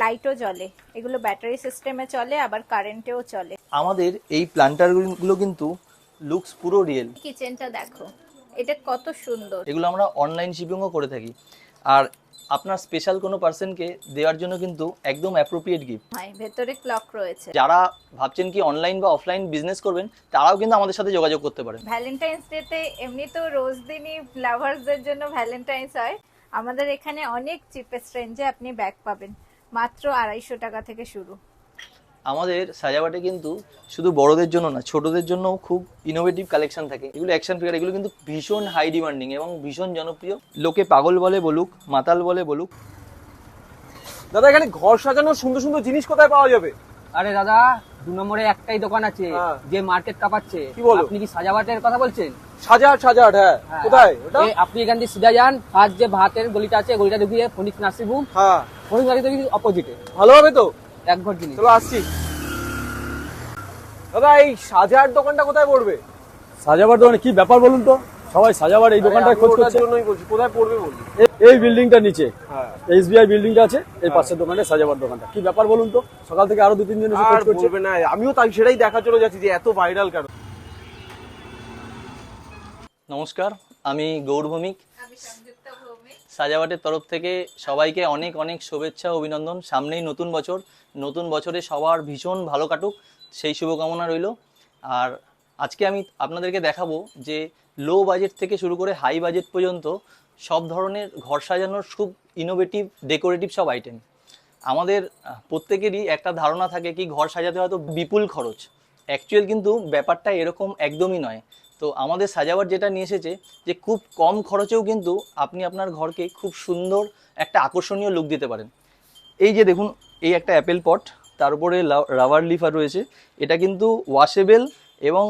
লাইটও জ্বলে। এগুলো ব্যাটারি সিস্টেমে চলে আবার কারেন্টেও চলে। আমাদের এই প্ল্যান্টারগুলো কিন্তু লুকস পুরো রিয়েল কিচেনটা দেখো এটা কত সুন্দর। এগুলো আমরা অনলাইন শিপিংও করে থাকি। আর আপনার স্পেশাল কোনো পার্সনকে দেওয়ার জন্য কিন্তু একদম অ্যাপ্রোপ্রিয়েট গিফট হয় ভেতরে ক্লক রয়েছে। যারা ভাবছেন কি অনলাইন বা অফলাইন বিজনেস করবেন তারাও কিন্তু আমাদের সাথে যোগাযোগ করতে পারেন। ভ্যালেন্টাইন্স ডেতে এমনি তো রোজ দিনই লাভার্সদের জন্য ভ্যালেন্টাইন্স হয়। আমাদের এখানে অনেক চিপেস্ট রেঞ্জে আপনি ব্যাগ পাবেন। মাত্র আড়াইশো টাকা থেকে শুরু। আমাদের সাজাবাটে কিন্তু শুধু বড়দের জন্য না ছোটদের জন্য খুব ইনোভেটিভ কালেকশন থাকে। এগুলো অ্যাকশন ফিগার এগুলো কিন্তু ভীষণ হাই ডিমান্ডিং এবং ভীষণ জনপ্রিয়। লোকে পাগল বলে বলুক মাতাল বলে বলুক। দাদা এখানে ঘর সাজানোর সুন্দর সুন্দর জিনিস কোথায় পাওয়া যাবে? আরে দাদা দু নম্বরে একটাই দোকান আছে হ্যাঁ। যে মার্কেট কাঁপাচ্ছে। কি বলো? আপনি কি সাজাবাটের কথা বলছেন? সাজাট সাজাট হ্যাঁ। হ্যাঁ। কোথায়? ওটা? আপনি এখান দিয়ে সিধা যান ফার্স্ট যে ভাতের গলিটা আছে গলিটা ঢুকিয়ে ফনিক্স নার্সিং হোম। হ্যাঁ। ফনিক্স নার্সিং হোম অপোজিটে ভালো হবে তো? এক ঘর জিনিস। চলো আসছি। দাদা এই সাজার দোকানটা কোথায় পড়বে? সাজাবার দোকানে কি ব্যাপার বলুন তো? সবাই সাজাবার এই দোকানটা খোঁজ করছে। কোথায় পড়বে বলছি এ- এই বিল্ডিংটা নিচে। হ্যাঁ। এসবিআই বিল্ডিংটা আছে এই পাশের দোকানে সাজাবার দোকানটা। কি ব্যাপার বলুন তো? সকাল থেকে আরও দু তিনজন এসে খোঁজ করছে। না আমিও তাই সেটাই দেখা চলে যাচ্ছি যে এত ভাইরাল কেন? নমস্কার আমি গৌর ভৌমিক। সাজাবাটের তরফ থেকে সবাইকে অনেক অনেক শুভেচ্ছা, অভিনন্দন। সামনেই নতুন বছর। নতুন বছরে সবার ভীষণ ভালো কাটুক। সেই শুভকামনা রইল। আর আজকে আমি আপনাদেরকে দেখাবো যে লো বাজেট থেকে শুরু করে হাই বাজেট পর্যন্ত সব ধরনের ঘর সাজানোর খুব ইনোভেটিভ ডেকোরেটিভ সব আইটেম আমাদের প্রত্যেকেরই একটা ধারণা থাকে কি, ঘর সাজাতে হয়তো বিপুল খরচ। অ্যাকচুয়াল কিন্তু ব্যাপারটা এরকম একদমই নয়। তো আমাদের সাজাবার যেটা নিয়ে এসেছে যে খুব কম খরচেও কিন্তু আপনি আপনার ঘরকে খুব সুন্দর একটা আকর্ষণীয় লুক দিতে পারেন। এই যে দেখুন এই একটা অ্যাপেল পট তার উপরে রাবার লিফার রয়েছে। এটা কিন্তু ওয়াশেবেল এবং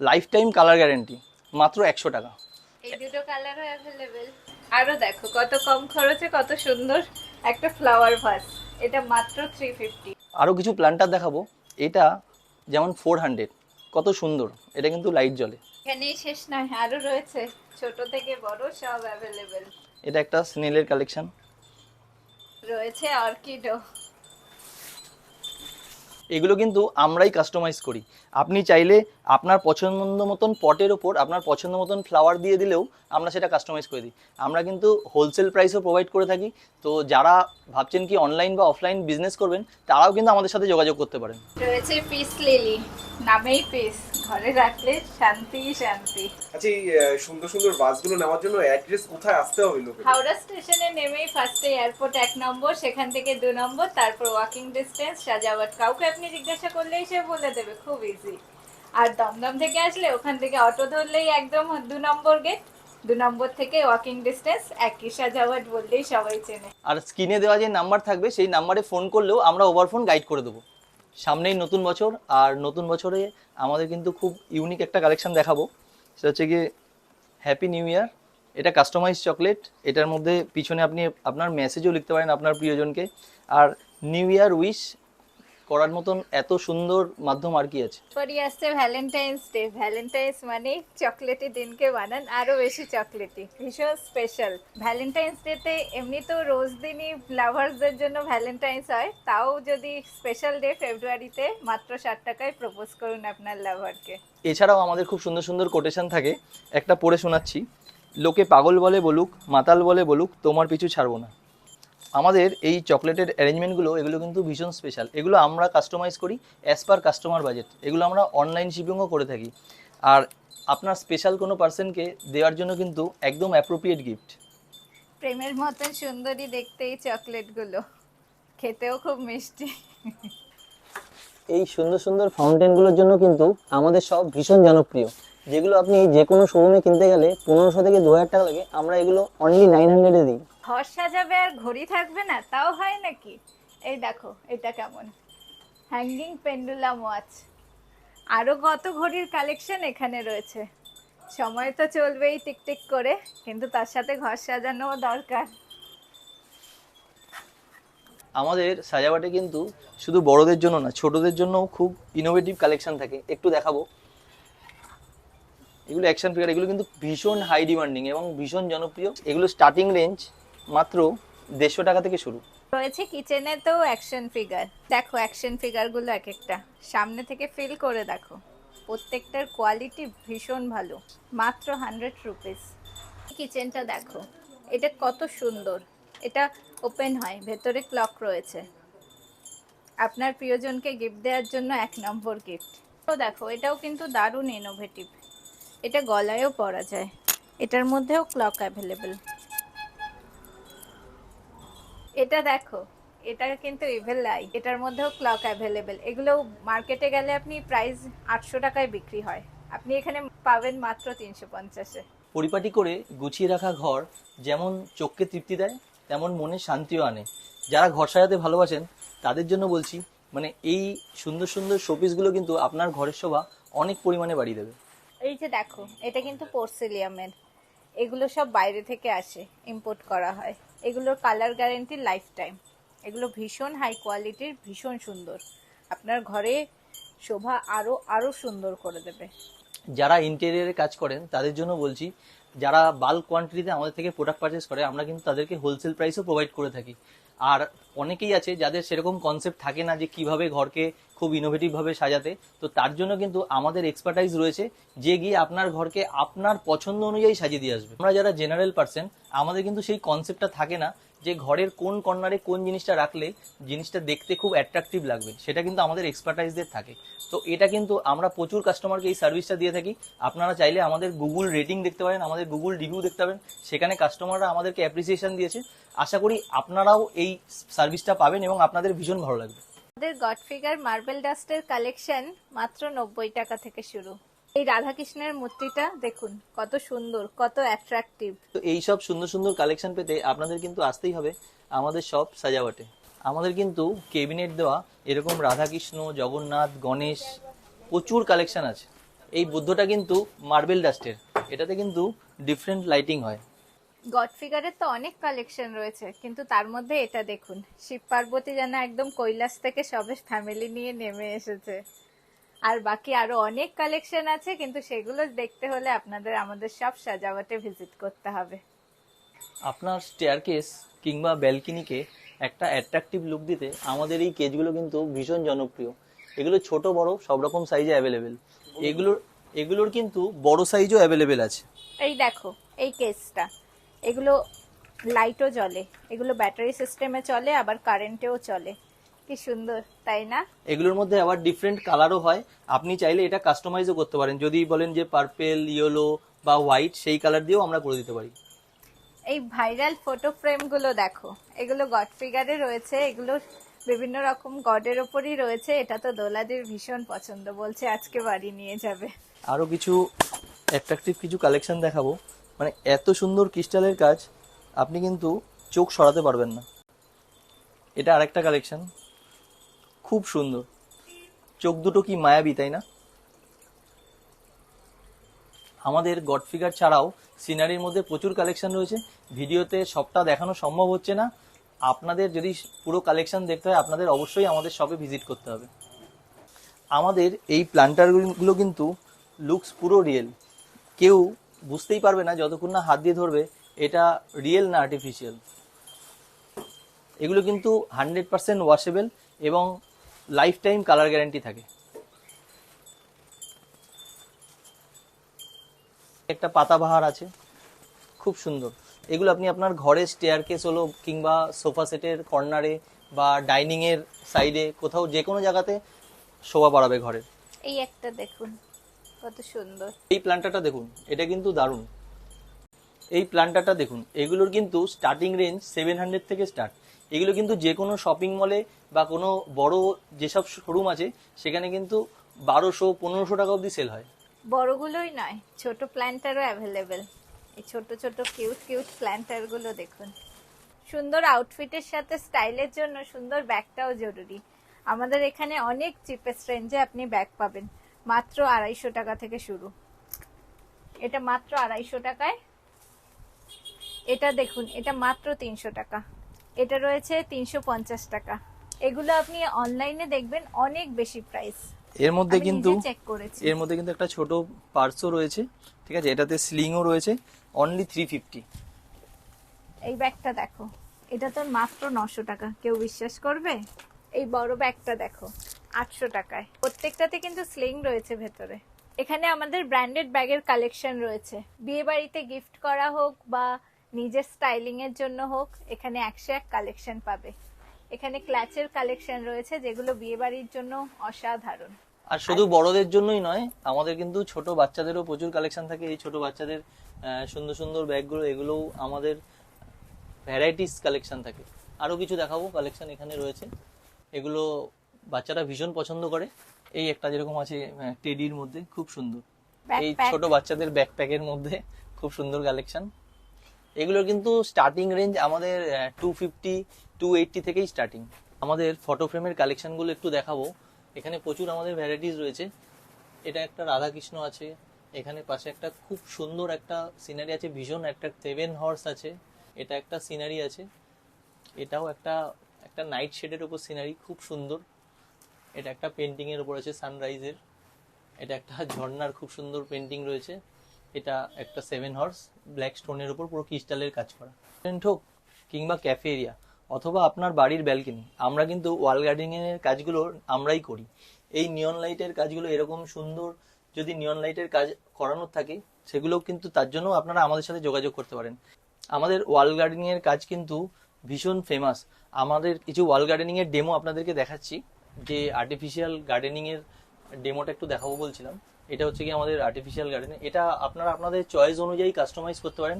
লাইফ টাইম কালার গ্যারেন্টি মাত্র একশো টাকা। এই দুটো কালারও অ্যাভেলেবেল আরও দেখো কত কম খরচে কত সুন্দর একটা ফ্লাওয়ার ভাস এটা মাত্র থ্রি ফিফটি আরও কিছু প্ল্যান্টার দেখাবো। এটা যেমন ফোর হান্ড্রেড কত সুন্দর। এটা কিন্তু লাইট জ্বলে। এখানেই শেষ নয় আরও রয়েছে। ছোট থেকে বড় সব অ্যাভেলেবেল এটা একটা স্নেলের কালেকশন রয়েছে অর্কিডও এগুলো কিন্তু আমরাই কাস্টমাইজ করি। আপনি চাইলে আপনার পছন্দ মতন পটের ওপর আপনার পছন্দ মতন ফ্লাওয়ার দিয়ে দিলেও আমরা সেটা কাস্টমাইজ করে দিই। আমরা কিন্তু হোলসেল প্রাইসও প্রোভাইড করে থাকি। তো যারা ভাবছেন কি অনলাইন বা অফলাইন বিজনেস করবেন তারাও কিন্তু আমাদের সাথে যোগাযোগ করতে পারেন। রয়েছে পিস লিলি নামেই পিস ঘরে রাখলে শান্তি শান্তি। আচ্ছা এই সুন্দর সুন্দর বাসগুলো নেওয়ার জন্য অ্যাড্রেস কোথায় আসতে হবে লোকের হাওড়া স্টেশনে নেমেই ফার্স্টে এয়ারপোর্ট এক নম্বর সেখান থেকে দু নম্বর তারপর ওয়াকিং ডিস্টেন্স সাজাওয়াট কাউকে আপনি জিজ্ঞাসা করলেই সে বলে দেবে, খুব ইজি আর দমদম থেকে আসলে ওখান থেকে অটো ধরলেই একদম দু নম্বর গেট দু নম্বর থেকে ওয়াকিং ডিস্টেন্স একই সাজাওয়াট বললেই সবাই চেনে। আর স্ক্রিনে দেওয়া যে নাম্বার থাকবে, সেই নাম্বারে ফোন করলেও আমরা ওভার ফোন গাইড করে দেবো। সামনেই নতুন বছর, আর নতুন বছরে আমাদের কিন্তু খুব ইউনিক একটা কালেকশন দেখাবো। সেটা হচ্ছে গিয়ে হ্যাপি নিউ ইয়ার এটা কাস্টমাইজ চকলেট এটার মধ্যে পিছনে আপনি আপনার মেসেজও লিখতে পারেন আপনার প্রিয়জনকে। আর নিউ ইয়ার উইশ করার মতন এত সুন্দর মাধ্যম আর কি আছে? পরই আসছে ভ্যালেন্টাইন্স ডে ভ্যালেন্টাইন্স মানে চকলেটি দিনকে বানান আরও বেশি চকলেটি। ভীষণ স্পেশাল ভ্যালেন্টাইন্স ডেতে এমনি তো রোজ দিনই লাভার্সদের জন্য ভ্যালেন্টাইন্স হয়। তাও যদি স্পেশাল ডে ফেব্রুয়ারিতে মাত্র ষাট টাকায় প্রপোজ করুন আপনার লাভারকে এছাড়াও আমাদের খুব সুন্দর সুন্দর কোটেশন থাকে। একটা পড়ে শোনাচ্ছি। লোকে পাগল বলে বলুক মাতাল বলে বলুক তোমার পিছু ছাড়বো না। আমাদের এই চকলেটের অ্যারেঞ্জমেন্টগুলো এগুলো কিন্তু ভীষণ স্পেশাল এগুলো আমরা কাস্টমাইজ করি অ্যাজ পার কাস্টমার বাজেট এগুলো আমরা অনলাইন শিপিংও করে থাকি। আর আপনার স্পেশাল কোনো পার্সনকে দেওয়ার জন্য কিন্তু একদম অ্যাপ্রোপ্রিয়েট গিফট প্রেমের মতন সুন্দরী দেখতে এই চকলেটগুলো। খেতেও খুব মিষ্টি। এই সুন্দর সুন্দর ফাউন্টেনগুলোর জন্য কিন্তু আমাদের সব ভীষণ জনপ্রিয়। যেগুলো আপনি যে কোনো শোরুমে কিনতে গেলে পনেরোশো থেকে দু হাজার টাকা লাগে আমরা এগুলো অনলি নাইন হান্ড্রেডে দিই। ঘর সাজাবে আর ঘড়ি থাকবে না, তাও হয় নাকি? এই দেখো, এটা কেমন? হ্যাঙ্গিং পেন্ডুলাম ওয়াচ আরও কত ঘড়ির কালেকশন এখানে রয়েছে। সময় তো চলবেই টিকটিক করে, কিন্তু তার সাথে ঘর সাজানোও দরকার। আমাদের সাজাবাটে কিন্তু শুধু বড়দের জন্য না, ছোটদের জন্যও খুব ইনোভেটিভ কালেকশন থাকে। একটু দেখাবো। এগুলো অ্যাকশন ফিগার এগুলো কিন্তু ভীষণ হাই ডিমান্ডিং এবং ভীষণ জনপ্রিয়। এগুলো স্টার্টিং রেঞ্জ মাত্র দেড়শো টাকা থেকে শুরু। রয়েছে কিচেনে তো অ্যাকশন ফিগার দেখো অ্যাকশন ফিগারগুলো এক একটা সামনে থেকে ফিল করে দেখো। প্রত্যেকটার কোয়ালিটি ভীষণ ভালো। মাত্র হান্ড্রেড রুপিস কিচেনটা দেখো। এটা কত সুন্দর। এটা ওপেন হয়। ভেতরে ক্লক রয়েছে। আপনার প্রিয়জনকে গিফট দেওয়ার জন্য এক নম্বর গিফট তো দেখো, এটাও কিন্তু দারুণ ইনোভেটিভ এটা গলায়ও পরা যায়। এটার মধ্যেও ক্লক অ্যাভেলেবেল এটা দেখো এটা কিন্তু ইভেল লাই এটার মধ্যেও ক্লক অ্যাভেলেবেল এগুলো মার্কেটে গেলে আপনি প্রাইস আটশো টাকায় বিক্রি হয়। আপনি এখানে পাবেন মাত্র তিনশো পঞ্চাশে। পরিপাটি করে গুছিয়ে রাখা ঘর যেমন চোখকে তৃপ্তি দেয় তেমন মনে শান্তিও আনে। যারা ঘর সাজাতে ভালোবাসেন তাদের জন্য বলছি মানে এই সুন্দর সুন্দর শোপিসগুলো কিন্তু আপনার ঘরের শোভা অনেক পরিমাণে বাড়িয়ে দেবে। এই যে দেখো এটা কিন্তু পোর্সিলিয়ামের এগুলো সব বাইরে থেকে আসে ইম্পোর্ট করা হয়। এগুলোর কালার গ্যারেন্টি লাইফ টাইম এগুলো ভীষণ হাই কোয়ালিটির ভীষণ সুন্দর। আপনার ঘরে শোভা আরও আরও সুন্দর করে দেবে। যারা ইন্টেরিয়ারে কাজ করেন, তাদের জন্য বলছি, যারা বাল্ক কোয়ান্টিটিতে আমাদের থেকে প্রোডাক্ট পারচেস করে, আমরা কিন্তু তাদেরকে হোলসেল প্রাইসও প্রোভাইড করে থাকি। আর অনেকেই আছে যাদের সেরকম কনসেপ্ট থাকে না যে কীভাবে ঘরকে খুব ইনোভেটিভভাবে সাজাতে। তো তার জন্য কিন্তু আমাদের এক্সপার্টাইজ রয়েছে যে গিয়ে আপনার ঘরকে আপনার পছন্দ অনুযায়ী সাজিয়ে দিয়ে আসবে। আমরা যারা জেনারেল পার্সন আমাদের কিন্তু সেই কনসেপ্টটা থাকে না যে ঘরের কোন কর্নারে কোন জিনিসটা রাখলে জিনিসটা দেখতে খুব অ্যাট্রাকটিভ লাগবে। সেটা কিন্তু আমাদের এক্সপার্টাইজদের থাকে। তো এটা কিন্তু আমরা প্রচুর কাস্টমারকে এই সার্ভিসটা দিয়ে থাকি। আপনারা চাইলে আমাদের গুগল রেটিং দেখতে পারেন, আমাদের গুগল রিভিউ দেখতে পারেন। সেখানে কাস্টমাররা আমাদেরকে অ্যাপ্রিসিয়েশন দিয়েছে। আশা করি আপনারাও এই সার্ভিসটা পাবেন এবং আপনাদের ভীষণ ভালো লাগবে। আমাদের গড ফিগার মার্বেল ডাস্টের কালেকশন মাত্র নব্বই টাকা থেকে শুরু। এই রাধাকৃষ্ণের মূর্তিটা দেখুন, কত সুন্দর, কত অ্যাট্রাকটিভ তো এই সব সুন্দর সুন্দর কালেকশন পেতে আপনাদের কিন্তু আসতেই হবে আমাদের সব সাজাওয়াটে আমাদের কিন্তু কেবিনেট দেওয়া এরকম রাধাকৃষ্ণ, জগন্নাথ, গণেশ, প্রচুর কালেকশন আছে। এই বুদ্ধটা কিন্তু মার্বেল ডাস্টের। এটাতে কিন্তু ডিফারেন্ট লাইটিং হয়। গড ফিগারের তো অনেক কালেকশন রয়েছে কিন্তু তার মধ্যে এটা দেখুন। শিব পার্বতী যেন একদম কৈলাস থেকে সবে ফ্যামিলি নিয়ে নেমে এসেছে। আর বাকি আরও অনেক কালেকশন আছে কিন্তু সেগুলো দেখতে হলে আপনাদের আমাদের সব সাজাওয়াটে ভিজিট করতে হবে। আপনার স্টেয়ারকেস কিংবা ব্যালকনিকে একটা অ্যাট্রাকটিভ লুক দিতে আমাদের এই কেজগুলো কিন্তু ভীষণ জনপ্রিয়। এগুলো ছোট বড় সব রকম সাইজে অ্যাভেলেবেল এগুলোর এগুলোর কিন্তু বড় সাইজও অ্যাভেলেবেল আছে। এই দেখো এই কেসটা এগুলো লাইটও জ্বলে এগুলো ব্যাটারি সিস্টেমে চলে আবার কারেন্টেও চলে। কি সুন্দর তাই না? এগুলোর মধ্যে আবার ডিফারেন্ট কালারও হয়। আপনি চাইলে এটা কাস্টমাইজও করতে পারেন। যদি বলেন যে পার্পেল ইয়েলো বা হোয়াইট সেই কালার দিয়েও আমরা করে দিতে পারি। এই ভাইরাল ফটো ফ্রেমগুলো দেখো। এগুলো গড ফিগারে রয়েছে এগুলো বিভিন্ন রকম গডের ওপরই রয়েছে। এটা তো দোলাদের ভীষণ পছন্দ বলছে আজকে বাড়ি নিয়ে যাবে। আরও কিছু অ্যাট্রাকটিভ কিছু কালেকশন দেখাবো। মানে এত সুন্দর ক্রিস্টালের কাজ, আপনি কিন্তু চোখ সরাতে পারবেন না। এটা আরেকটা কালেকশন খুব সুন্দর। চোখ দুটো কি মায়াবী, তাই না? আমাদের গড ফিগার ছাড়াও সিনারির মধ্যে প্রচুর কালেকশন রয়েছে। ভিডিওতে সবটা দেখানো সম্ভব হচ্ছে না। আপনাদের যদি পুরো কালেকশন দেখতে হয়, আপনাদের অবশ্যই আমাদের শপে ভিজিট করতে হবে। আমাদের এই প্ল্যান্টারগুলো কিন্তু লুকস পুরো রিয়েল কেউ বুঝতেই পারবে না যতক্ষণ না হাত দিয়ে ধরবে, এটা রিয়েল না আর্টিফিশিয়াল এগুলো কিন্তু হান্ড্রেড পার্সেন্ট ওয়াশেবল এবং লাইফ টাইম কালার গ্যারান্টি থাকে। একটা পাতাবাহার আছে, খুব সুন্দর। এগুলো আপনি আপনার ঘরের স্টেয়ার কেস হলো কিংবা সোফা সেটের কর্নারে বা ডাইনিং এর সাইডে কোথাও যে কোনো জায়গাতে শোভা বাড়াবে ঘরের। এই একটা দেখুন। কত সুন্দর। এই প্ল্যান্টারটা দেখুন এটা কিন্তু দারুণ। এই প্ল্যান্টারটা দেখুন এগুলোর কিন্তু স্টার্টিং রেঞ্জ সেভেন হান্ড্রেড থেকে স্টার্ট এগুলো কিন্তু যে কোনো শপিং মলে বা কোনো বড় যেসব শোরুম আছে সেখানে কিন্তু বারোশো পনেরোশো টাকা অবধি সেল হয়। বড়গুলোই নয় ছোট প্ল্যান্টারও অ্যাভেলেবেল এই ছোট ছোট কিউট কিউট প্ল্যান্টারগুলো দেখুন। সুন্দর আউটফিটের সাথে স্টাইলের জন্য সুন্দর ব্যাগটাও জরুরি। আমাদের এখানে অনেক চিপেস্ট রেঞ্জে আপনি ব্যাগ পাবেন। মাত্র আড়াইশো টাকা থেকে শুরু। এটা মাত্র আড়াইশো টাকায়। এটা দেখুন এটা মাত্র তিনশো টাকা। এটা রয়েছে তিনশো পঞ্চাশ টাকা। এগুলো আপনি অনলাইনে দেখবেন অনেক বেশি প্রাইস এর মধ্যে কিন্তু এর মধ্যে কিন্তু একটা ছোট পার্সও রয়েছে ঠিক আছে? এটাতে স্লিংও রয়েছে অনলি থ্রি ফিফটি এই ব্যাগটা দেখো। এটা তো মাত্র নশো টাকা। কেউ বিশ্বাস করবে? এই বড় ব্যাগটা দেখো। আটশো টাকায়। প্রত্যেকটাতে কিন্তু স্লিং রয়েছে ভেতরে। এখানে আমাদের ব্র্যান্ডেড ব্যাগের কালেকশন রয়েছে। বিয়ে বাড়িতে গিফট করা হোক বা নিজের স্টাইলিং এর জন্য হোক, এখানে একশো এক কালেকশন পাবে। এখানে ক্ল্যাচের কালেকশন রয়েছে, যেগুলো বিয়ে বাড়ির জন্য অসাধারণ। আর শুধু বড়দের জন্যই নয়, আমাদের কিন্তু ছোট বাচ্চাদেরও প্রচুর কালেকশন থাকে। এই ছোট বাচ্চাদের সুন্দর সুন্দর ব্যাগগুলো, এগুলোও আমাদের ভ্যারাইটিস কালেকশন থাকে। আরও কিছু দেখাবো কালেকশন এখানে রয়েছে। এগুলো বাচ্চারা ভীষণ পছন্দ করে। এই একটা যেরকম আছে টেডির মধ্যে খুব সুন্দর। এই। ছোট বাচ্চাদের ব্যাকপ্যাকের মধ্যে খুব সুন্দর কালেকশন এগুলোর কিন্তু স্টার্টিং রেঞ্জ আমাদের টু ফিফটি টু এইটটি থেকেই স্টার্টিং আমাদের ফটো ফ্রেমের কালেকশনগুলো একটু দেখাবো। এখানে প্রচুর আমাদের ভ্যারাইটিস রয়েছে। এটা একটা রাধাকৃষ্ণ আছে। এখানে পাশে একটা খুব সুন্দর একটা সিনারি আছে। ভীষণ একটা সেভেন হর্স আছে। এটা একটা সিনারি আছে। এটাও একটা একটা নাইট শেডের উপর সিনারি খুব সুন্দর। এটা একটা পেন্টিং এর উপর আছে সানরাইজের এটা একটা ঝর্ণার খুব সুন্দর পেন্টিং রয়েছে। এটা একটা সেভেন হর্স ব্ল্যাক স্টোনের উপর পুরো ক্রিস্টালের কাজ করা। রেস্টুরেন্ট হোক কিংবা ক্যাফে এরিয়া অথবা আপনার বাড়ির ব্যালকনি আমরা কিন্তু ওয়াল গার্ডেনিং এর কাজগুলো আমরাই করি। এই নিয়ন লাইটের কাজগুলো এরকম সুন্দর যদি নিয়ন লাইটের কাজ করানোর থাকে সেগুলো কিন্তু তার জন্য আপনারা আমাদের সাথে যোগাযোগ করতে পারেন। আমাদের ওয়াল গার্ডেনিং এর কাজ কিন্তু ভীষণ ফেমাস আমাদের কিছু ওয়াল গার্ডেনিং এর ডেমো আপনাদেরকে দেখাচ্ছি। যে আর্টিফিশিয়াল গার্ডেনিং এর ডেমোটা একটু দেখাবো বলছিলাম, এটা হচ্ছে কি আমাদের আর্টিফিশিয়াল গার্ডেন এটা আপনারা আপনাদের চয়েস অনুযায়ী কাস্টমাইজ করতে পারেন।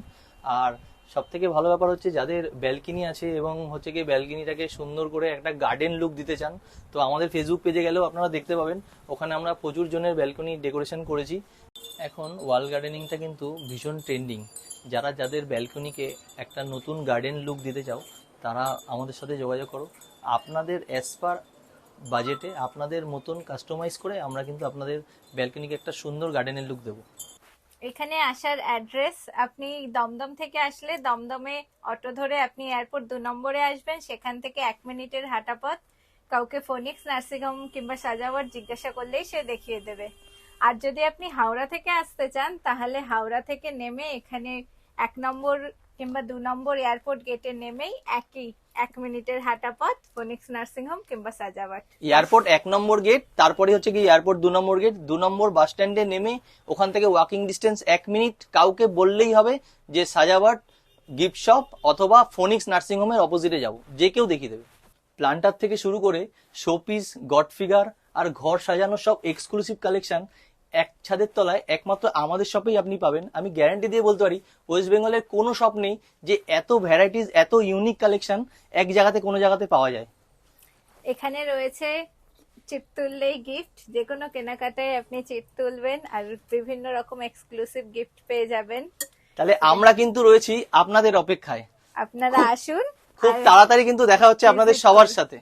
আর সব থেকে ভালো ব্যাপার হচ্ছে যাদের ব্যালকনি আছে এবং হচ্ছে কি ব্যালকনিটাকে সুন্দর করে একটা গার্ডেন লুক দিতে চান, তো আমাদের ফেসবুক পেজে গেলেও আপনারা দেখতে পাবেন। ওখানে আমরা প্রচুর জনের ব্যালকনি ডেকোরেশন করেছি। এখন ওয়াল গার্ডেনিংটা কিন্তু ভীষণ ট্রেন্ডিং যারা যাদের ব্যালকনিকে একটা নতুন গার্ডেন লুক দিতে চাও, তারা আমাদের সাথে যোগাযোগ করো। আপনাদের অ্যাজ পার বাজেটে আপনাদের মতন কাস্টমাইজ করে আমরা কিন্তু আপনাদের ব্যালকনিকে একটা সুন্দর গার্ডেনের লুক দেবো। এখানে আসার অ্যাড্রেস আপনি দমদম থেকে আসলে দমদমে অটো ধরে আপনি এয়ারপোর্ট দু নম্বরে আসবেন, সেখান থেকে এক মিনিটের হাঁটা পথ কাউকে ফোনিক্স নার্সিংহোম কিংবা সাজাওয়ার জিজ্ঞাসা করলেই সে দেখিয়ে দেবে। আর যদি আপনি হাওড়া থেকে আসতে চান, তাহলে হাওড়া থেকে নেমে এখানে এক নম্বর কিংবা দু নম্বর এয়ারপোর্ট গেটে নেমেই একই, এক মিনিটের হাঁটা পথ ফোনিক্স নার্সিং হোম কিংবা সাজাবাট এয়ারপোর্ট এক নম্বর গেট, তারপরে হচ্ছে কি এয়ারপোর্ট দু নম্বর গেট, দু নম্বর বাস স্ট্যান্ডে নেমে ওখান থেকে ওয়াকিং ডিস্টেন্স এক মিনিট কাউকে বললেই হবে যে সাজাবাট গিফট শপ অথবা ফোনিক্স নার্সিং হোমের অপোজিটে যাব, যে কেউ দেখিয়ে দেবে। প্লান্টার থেকে শুরু করে শোপিস গড ফিগার আর ঘর সাজানোর সব এক্সক্লুসিভ কালেকশন এক ছাদের তলায় একমাত্র আমাদের শপেই আপনি পাবেন। আমি গ্যারান্টি দিয়ে বলতে পারি ওয়েস্ট বেঙ্গলের কোনো শপ নেই যে এত ভ্যারাইটিস এত ইউনিক কালেকশন এক জায়গাতে কোনো জায়গাতে পাওয়া যায়। এখানে রয়েছে চিট তুললেই গিফট যে কোনো কেনাকাটায় আপনি চিট তুলবেন আর বিভিন্ন রকম এক্সক্লুসিভ গিফট পেয়ে যাবেন। তাহলে আমরা কিন্তু রয়েছি আপনাদের অপেক্ষায়। আপনারা আসুন খুব তাড়াতাড়ি কিন্তু দেখা হচ্ছে আপনাদের সবার সাথে।